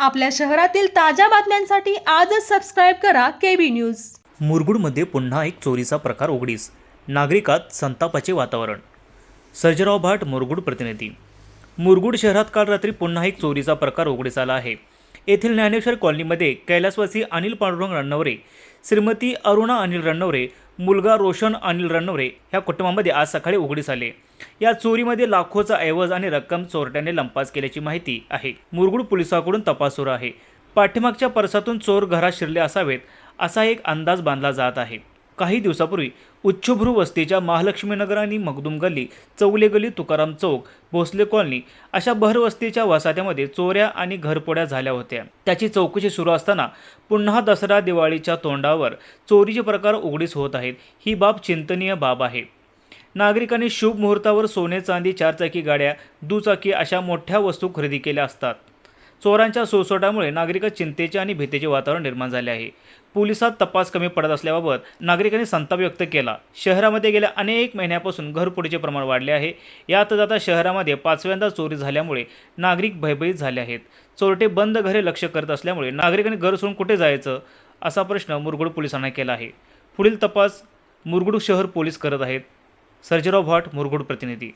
आपल्या शहरातील ताज्या बातम्यांसाठी आजच सबस्क्राईब करा केबी न्यूज मुरगुडमध्ये पुन्हा एक चोरीचा प्रकार उघडीस. नागरिकात संतापाचे वातावरण. सर्जराव भाट मुरगुड प्रतिनिधी. मुरगुड शहरात काल रात्री पुन्हा एक चोरीचा प्रकार उघडीस आला आहे. येथील ज्ञानेश्वर कॉलनीमध्ये कैलासवासी अनिल पांडुरंग रणनवरे श्रीमती अरुणा अनिल रणनवरे मुलगा रोशन अनिल रणनवरे ह्या कुटुंबामध्ये आज सकाळी उघडीस आले. या चोरीमध्ये लाखोचा ऐवज आणि रक्कम चोरट्याने लंपास केल्याची माहिती आहे. मुरगुड पोलिसांकडून तपास सुरू आहे. पाठीमागच्या परसातून चोर घरात शिरले असावेत असा एक अंदाज बांधला जात आहे. काही दिवसापूर्वी उच्चभ्रू वस्तीच्या महालक्ष्मीनगर आणि मगदुम गल्ली चौले गल्ली तुकाराम चौक भोसले कॉलनी अशा भरवस्तीच्या वसाहत्यामध्ये चोऱ्या आणि घरपोड्या झाल्या होत्या. त्याची चौकशी सुरू असताना पुन्हा दसरा दिवाळीच्या तोंडावर चोरीचे प्रकार उघडीस होत आहेत. ही बाब चिंतनीय बाब आहे. नागरिकांनी शुभ मुहूर्तावर सोने चांदी चारचाकी गाड्या दुचाकी अशा मोठ्या वस्तू खरेदी केल्या असतात. चोरांच्या सोसोटामुळे नागरिकात चिंतेचे आणि भीतीचे वातावरण निर्माण झाले आहे. पोलिसात तपास कमी पडत असल्याबाबत नागरिकांनी संताप व्यक्त केला. शहरामध्ये गेल्या अनेक महिन्यापासून घरपोडीचे प्रमाण वाढले आहे. यात आता शहरामध्ये पाचव्यांदा चोरी झाल्यामुळे नागरिक भयभीत झाले आहेत. चोरटे बंद घरे लक्ष करत असल्यामुळे नागरिकांनी घर सोडून कुठे जायचं असा प्रश्न मुरगुड पोलिसांना केला आहे. पुढील तपास मुरगुड शहर पोलीस करत आहेत. सर्जेराव भट मुरगुड प्रतिनिधी